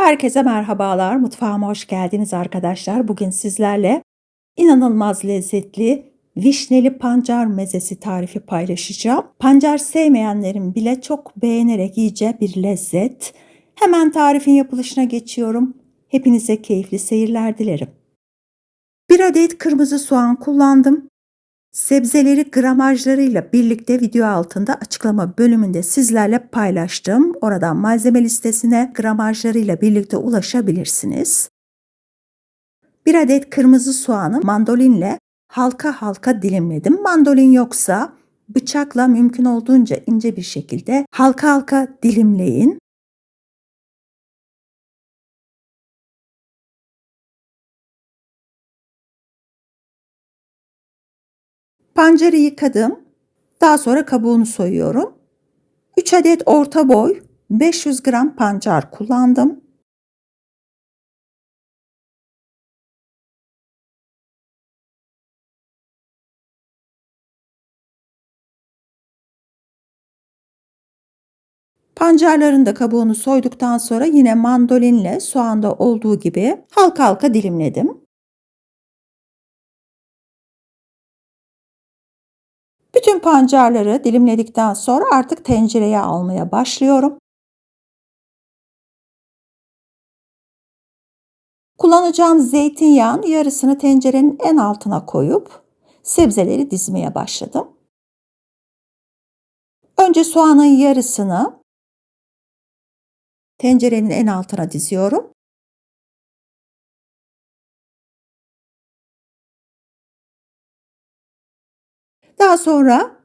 Herkese merhabalar. Mutfağıma hoş geldiniz arkadaşlar. Bugün sizlerle inanılmaz lezzetli vişneli pancar mezesi tarifi paylaşacağım. Pancar sevmeyenlerin bile çok beğenerek yiyeceği bir lezzet. Hemen tarifin yapılışına geçiyorum. Hepinize keyifli seyirler dilerim. Bir adet kırmızı soğan kullandım. Sebzeleri gramajlarıyla birlikte video altında açıklama bölümünde sizlerle paylaştım. Oradan malzeme listesine gramajlarıyla birlikte ulaşabilirsiniz. Bir adet kırmızı soğanı mandolinle halka halka dilimledim. Mandolin yoksa bıçakla mümkün olduğunca ince bir şekilde halka halka dilimleyin. Pancarı yıkadım. Daha sonra kabuğunu soyuyorum. 3 adet orta boy 500 gram pancar kullandım. Pancarların da kabuğunu soyduktan sonra yine mandolinle soğanda olduğu gibi halka halka dilimledim. Bütün pancarları dilimledikten sonra artık tencereye almaya başlıyorum. Kullanacağım zeytinyağın yarısını tencerenin en altına koyup sebzeleri dizmeye başladım. Önce soğanın yarısını tencerenin en altına diziyorum. Daha sonra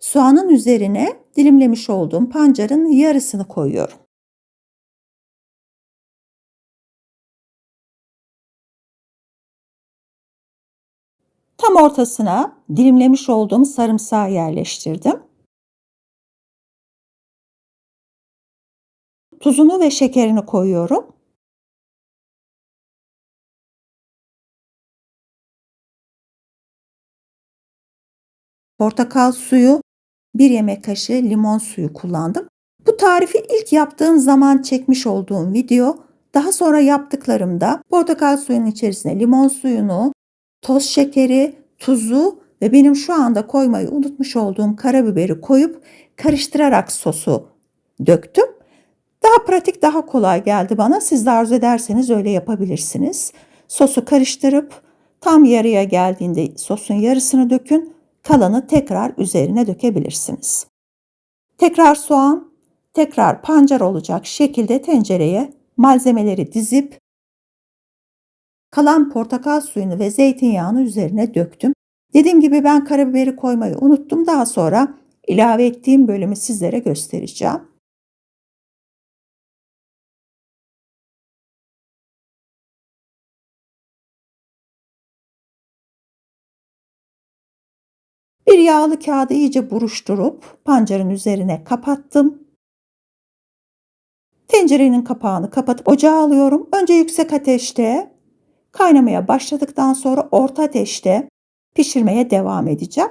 soğanın üzerine dilimlemiş olduğum pancarın yarısını koyuyorum. Tam ortasına dilimlemiş olduğum sarımsağı yerleştirdim. Tuzunu ve şekerini koyuyorum. Portakal suyu, 1 yemek kaşığı limon suyu kullandım. Bu tarifi ilk yaptığım zaman çekmiş olduğum video. Daha sonra yaptıklarımda portakal suyunun içerisine limon suyunu, toz şekeri, tuzu ve benim şu anda koymayı unutmuş olduğum karabiberi koyup karıştırarak sosu döktüm. Daha pratik, daha kolay geldi bana. Siz de arzu ederseniz öyle yapabilirsiniz. Sosu karıştırıp tam yarıya geldiğinde sosun yarısını dökün. Kalanı tekrar üzerine dökebilirsiniz. Tekrar soğan, tekrar pancar olacak şekilde tencereye malzemeleri dizip kalan portakal suyunu ve zeytinyağını üzerine döktüm. Dediğim gibi ben karabiberi koymayı unuttum. Daha sonra ilave ettiğim bölümü sizlere göstereceğim. Bir yağlı kağıdı iyice buruşturup pancarın üzerine kapattım. Tencerenin kapağını kapatıp ocağa alıyorum. Önce yüksek ateşte kaynamaya başladıktan sonra orta ateşte pişirmeye devam edeceğim.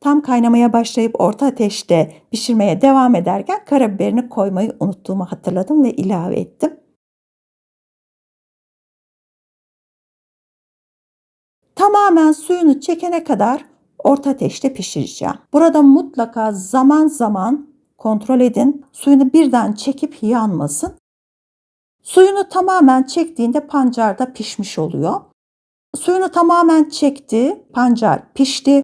Tam kaynamaya başlayıp orta ateşte pişirmeye devam ederken karabiberini koymayı unuttuğumu hatırladım ve ilave ettim. Tamamen suyunu çekene kadar orta ateşte pişireceğim. Burada mutlaka zaman zaman kontrol edin. Suyunu birden çekip yanmasın. Suyunu tamamen çektiğinde pancar da pişmiş oluyor. Suyunu tamamen çekti, pancar pişti.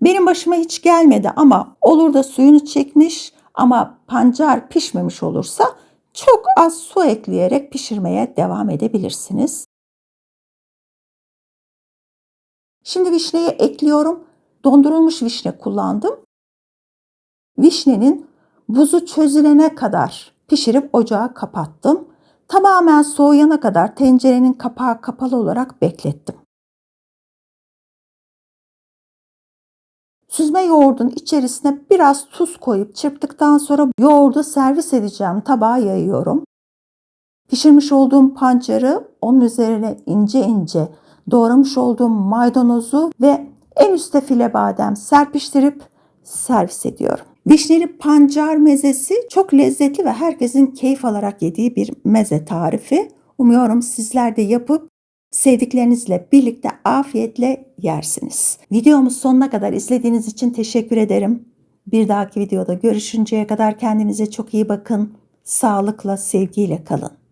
Benim başıma hiç gelmedi ama olur da suyunu çekmiş ama pancar pişmemiş olursa çok az su ekleyerek pişirmeye devam edebilirsiniz. Şimdi vişneyi ekliyorum. Dondurulmuş vişne kullandım. Vişnenin buzu çözülene kadar pişirip ocağa kapattım. Tamamen soğuyana kadar tencerenin kapağı kapalı olarak beklettim. Süzme yoğurdun içerisine biraz tuz koyup çırptıktan sonra yoğurdu servis edeceğim tabağa yayıyorum. Pişirmiş olduğum pancarı onun üzerine ince ince doğramış olduğum maydanozu ve en üstte file badem serpiştirip servis ediyorum. Vişneli pancar mezesi çok lezzetli ve herkesin keyif alarak yediği bir meze tarifi. Umuyorum sizler de yapıp sevdiklerinizle birlikte afiyetle yersiniz. Videomuz sonuna kadar izlediğiniz için teşekkür ederim. Bir dahaki videoda görüşünceye kadar kendinize çok iyi bakın. Sağlıkla, sevgiyle kalın.